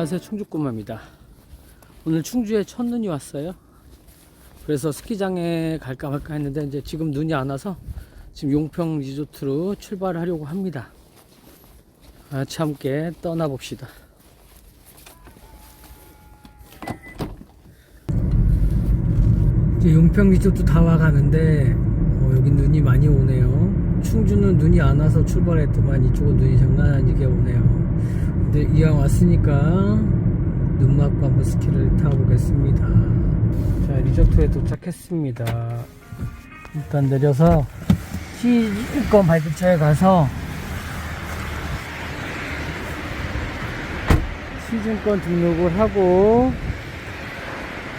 안녕하세요 충주꼬마입니다. 오늘 충주에 첫눈이 왔어요. 그래서 스키장에 갈까 말까 했는데 이제 지금 눈이 안 와서 지금 용평 리조트로 출발하려고 합니다. 같이 함께 떠나봅시다. 이제 용평 리조트 다 와가는데 어, 여기 눈이 많이 오네요. 충주는 눈이 안 와서 출발했더만 이쪽은 눈이 장난 아니게 오네요 근데 이왕 왔으니까 눈 맞고 한번 스키를 타보겠습니다. 자, 리조트에 도착했습니다. 일단 내려서 시권 발급처에 가서 시즌권 등록을 하고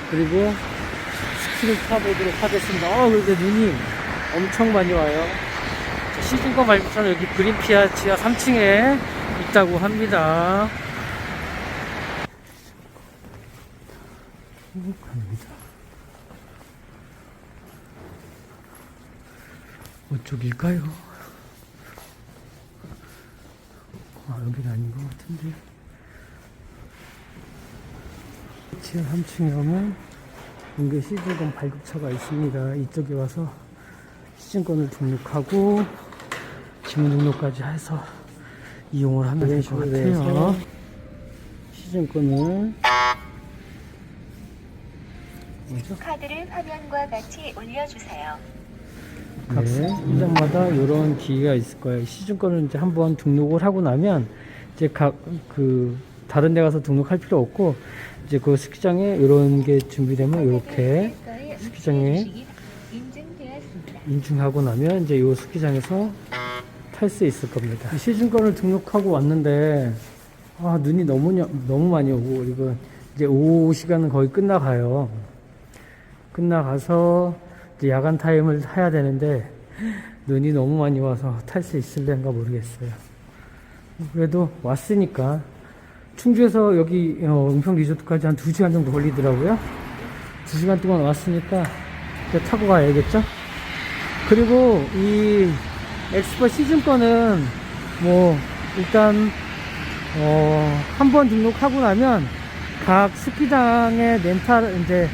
그리고 스키를 타보도록 하겠습니다. 어, 근데 눈이 엄청 많이 와요. 자, 시즌권 발급처는 여기 그린피아 지하 3층에 있다고 합니다. 갑니다. 어쪽일까요? 아, 여긴 아닌 것 같은데. 지하 3층에 오면 이게 시즌권 발급처가 있습니다. 이쪽에 와서 시즌권을 등록하고 지문 등록까지 해서 이용을 하면 될 것 같아요. 시즌권을 뭐죠? 카드를 화면과 같이 올려주세요. 네, 시장마다 이런 기회가 있을 거예요. 시즌권을 이제 한번 등록을 하고 나면 이제 각 그 다른 데 가서 등록할 필요 없고 이제 그 스키장에 이런 게 준비되면 이렇게 스키장에. 인증하고 나면 이제 이 스키장에서 탈수 있을 겁니다. 시즌권을 등록하고 왔는데 아 눈이 너무 냐- 너무 많이 오고 그리고 이제 오후 시간은 거의 끝나가요. 끝나가서 이제 야간 타임을 해야 되는데 눈이 너무 많이 와서 탈 수 있을는가 모르겠어요. 그래도 왔으니까 충주에서 여기 어, 은평 리조트까지 한 2시간 정도 걸리더라고요. 2시간 동안 왔으니까 타고 가야겠죠? 그리고 이 엑스퍼 시즌권은 뭐 일단 어, 한 번 등록하고 나면 각 스키장의 렌탈 이제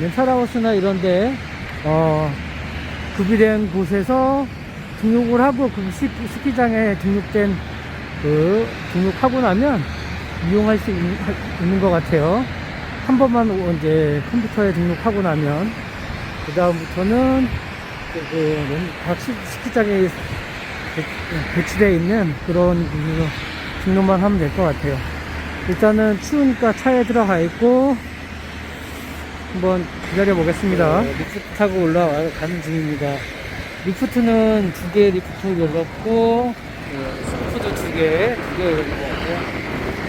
렌탈하우스나 이런데 어, 구비된 곳에서 등록을 하고 그 시- 스키 장에 등록된 그 등록하고 나면 이용할 수 있, 있는 것 같아요. 한 번만 오- 이제 컴퓨터에 등록하고 나면 그 다음부터는 그, 그, 렌- 각 시- 스키장에 배- 배치되어 있는 그런 등록만 하면 될 것 같아요. 일단은 추우니까 차에 들어가 있고 한번 기다려 보겠습니다. 리프트 타고 올라가는 중입니다. 리프트는 두 개 리프트 열었고 스프도 두 개, 두 개 열었고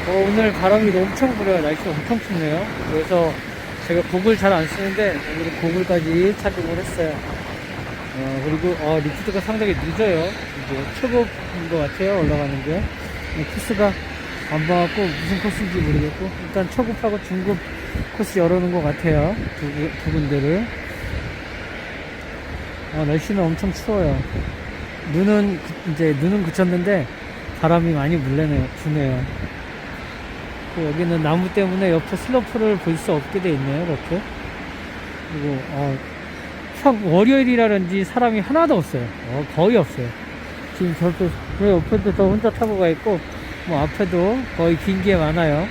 어, 오늘 바람이 엄청 불어요. 날씨 엄청 춥네요. 그래서 제가 곡을 잘안 쓰는데 오늘 곡을까지 착용을 했어요. 어, 그리고 어, 리프트가 상당히 늦어요. 이제 초급인 것 같아요. 올라가는 게. 어, 코스가 안 봐갖고 무슨 코스인지 모르겠고 일단 초급하고 중급 코스 열어놓은 것 같아요. 두, 구- 두 군데를. 어, 날씨는 엄청 추워요. 눈은 그- 이제 눈은 그쳤는데 바람이 많이 불네요. 부네요. 또 여기는 나무 때문에 옆에 슬로프를 볼 수 없게 돼 있네요. 이렇게. 그리고 어, 평, 월요일이라든지 사람이 하나도 없어요. 어, 거의 없어요. 지금 저도, 저 옆에도 저 혼자 타고 가 있고, 뭐 앞에도 거의 긴 게 많아요.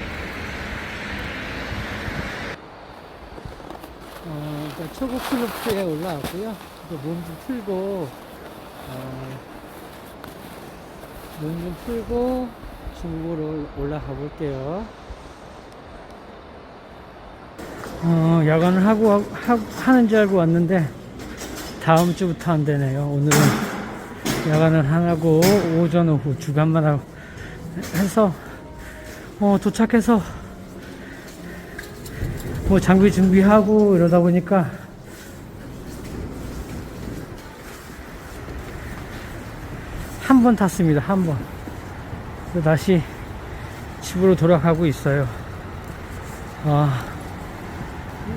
어, 초고 클럽에 올라왔고요. 몸 좀 풀고, 어, 몸좀 풀고, 중국으로 올라가 볼게요. 어, 야간을 하고, 하, 하는 줄 알고 왔는데, 다음 주부터 안 되네요. 오늘은 야간을 안 하고, 오전, 오후 주간만 하고, 해서, 어, 도착해서, 뭐 장비 준비하고 이러다 보니까, 한 번 탔습니다. 한 번. 다시 집으로 돌아가고 있어요. 아,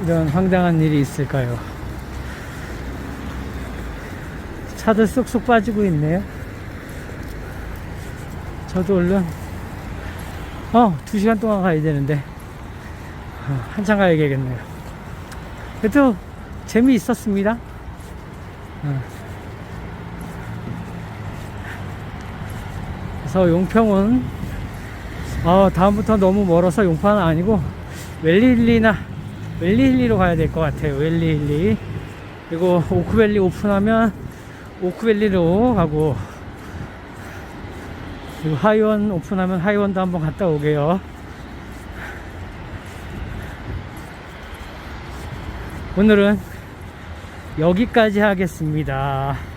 이런 황당한 일이 있을까요? 차들 쏙쏙 빠지고 있네요. 저도 얼른 어, 두 시간 동안 가야 되는데, 어, 한참 가야 되겠네요. 그래도 재미있었습니다. 어. 그래서 용평은, 어, 다음부터 너무 멀어서 용판은 아니고, 웰리힐리나, 웰리힐리로 가야 될 것 같아요. 웰리힐리. 그리고 오크밸리 오픈하면, 오크밸리로 가고, 그리고 하이원 오픈하면 하이원도 한번 갔다 오게요. 오늘은 여기까지 하겠습니다.